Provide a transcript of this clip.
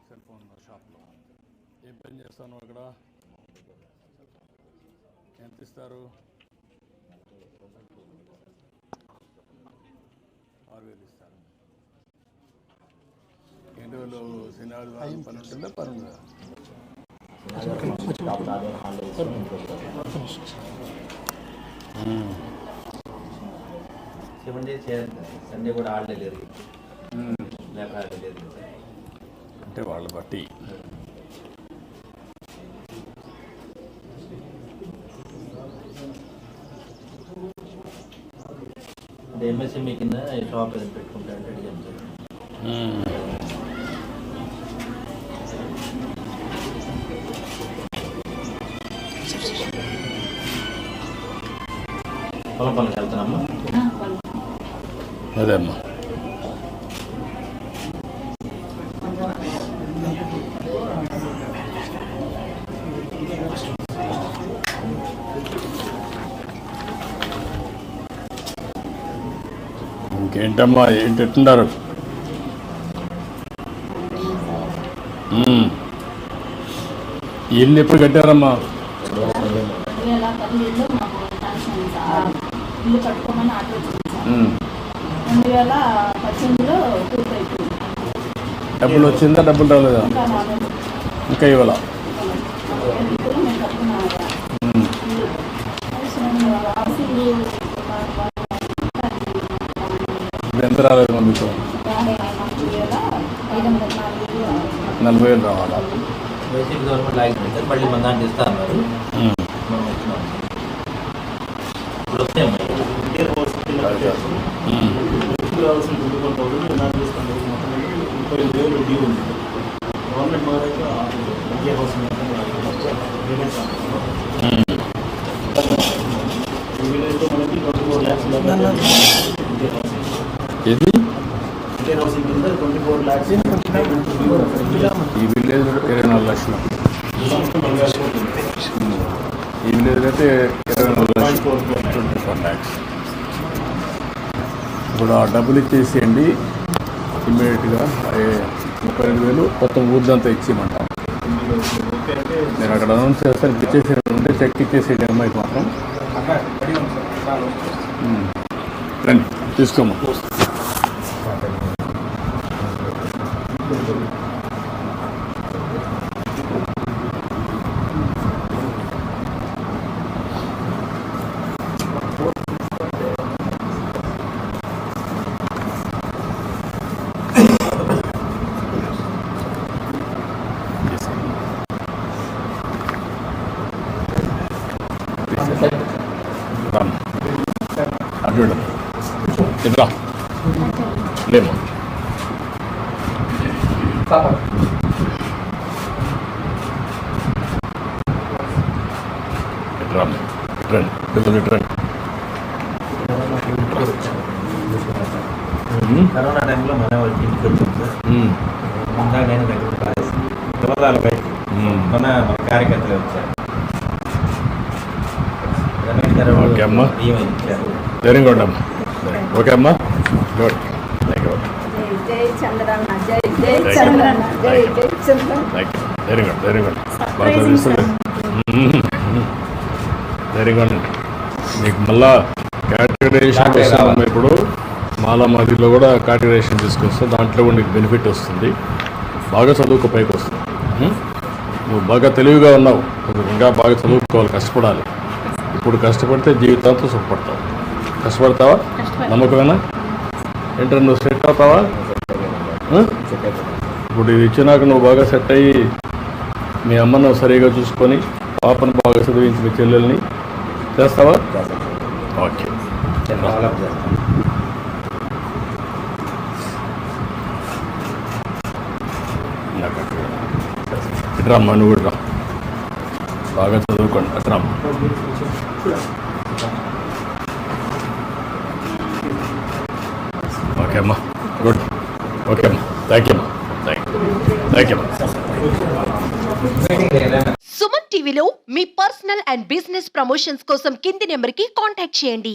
Cell phone షాప్లో ఏం పని చేస్తాను అక్కడ ఎంత ఇస్తారు ఆరు వేలు ఇస్తారు ఎన్ని రోజులు శనివారం పని ఉంటుందా? పని ఉందా? డేస్ సండే కూడా ఆడలేదు లేక ఆడలేదు అంటే వాళ్ళ బట్టి. ఎంఎస్ఎంఈ కింద షాప్ పెట్టుకుంటా అంటే అడిగాను సార్ పొలం పనులకు వెళ్తున్నామ్మా అదే అమ్మా ఇంకేంటమ్మా ఏంటి ఎట్టున్నారు ఇల్లు ఎప్పుడు కట్టారమ్మా ఇల్లు కట్టుకోమని మ్మ్. రెండు వేల పద్దెనిమిదిలో పూర్తయిపోయింది. డబ్బులు వచ్చిందా? డబ్బులు రాలేదా? ఇంకా ఇప్పుడు ఎంత రాలేదు మీకు? నలభై వేలు రావాలా? మళ్ళీ మన దాంట్లో ఇస్తా మ్మ్. కావాల్సిన ట్వంటీ ఫోర్ థౌసండ్ మొత్తం ముప్పై ఐదు వేలు డ్యూ ఉంది. గవర్నమెంట్ మారైతే ఇండియా హౌస్. ఈ విలేజ్లో మనకి ట్వంటీ ఫోర్ ల్యాక్స్ ల్యాక్స్ ఈ విలేజ్ ఇరవై నాలుగు లక్షలు. ఈ విలేజ్ అయితే ఇరవై నాలుగు లక్షలు. ట్వంటీ ఫోర్ ల్యాక్స్ ఇప్పుడు ఆ డబ్బులు ఇచ్చేసేయండి. ఇమ్మీడియట్గా ముప్పై రెండు వేలు మొత్తం ఊర్దంతా ఇచ్చేయమంటాం. మీరు అక్కడ అనౌన్స్ చేస్తారు ఇచ్చేసేయండి. ఉంటే చెక్ ఇచ్చేసేయండి అమ్మాయికి మాత్రం. రండి తీసుకోమ్మా. ఇట్లా లేము ఇటు రామ్ ఇటు రండి పిల్లలు రండి కరోనా టైంలో మన ఇంటికి వచ్చాం సార్ ముందా నేను దగ్గర వివరాలు బయట. మన కార్యకర్తలు వచ్చారు రమేష్ గారు ఇచ్చారు వెరీ గుడ్ అమ్మా ఓకే అమ్మా good very good very good బాగా చదివిస్తుంది వెరీ గుడ్ మీకు మళ్ళా కేటగరైజేషన్ వస్తామమ్మా ఇప్పుడు? మాలా మాదిలో కూడా కేటగరైజేషన్ తీసుకొస్తాం దాంట్లో కూడా నీకు బెనిఫిట్ వస్తుంది. బాగా చదువుకో పైకి వస్తుంది? నువ్వు బాగా తెలివిగా ఉన్నావు. కొంచెం ఇంకా బాగా చదువుకోవాలి కష్టపడాలి. ఇప్పుడు కష్టపడితే జీవితాంతం సుఖపడతావు. కష్టపడతావా? నమ్మకమేనా? ఏంటంటే నువ్వు సెట్ అవుతావా? ఇప్పుడు ఇది ఇచ్చినాక నువ్వు బాగా సెట్ అయ్యి మీ అమ్మను సరిగా చూసుకొని పాపను బాగా చదివించి మీ చెల్లెల్ని చేస్తావా? ఓకే. ఇట్రమ్మా నువ్వు కూడా రా. బాగా చదువుకోండి. అట్రమ్మా ఓకే అమ్మా గుడ్ ఓకే అమ్మా thank you thank you Suman టీవీలో మీ పర్సనల్ అండ్ బిజినెస్ ప్రమోషన్స్ కోసం కింది నెంబర్కి కాంటాక్ట్ చేయండి.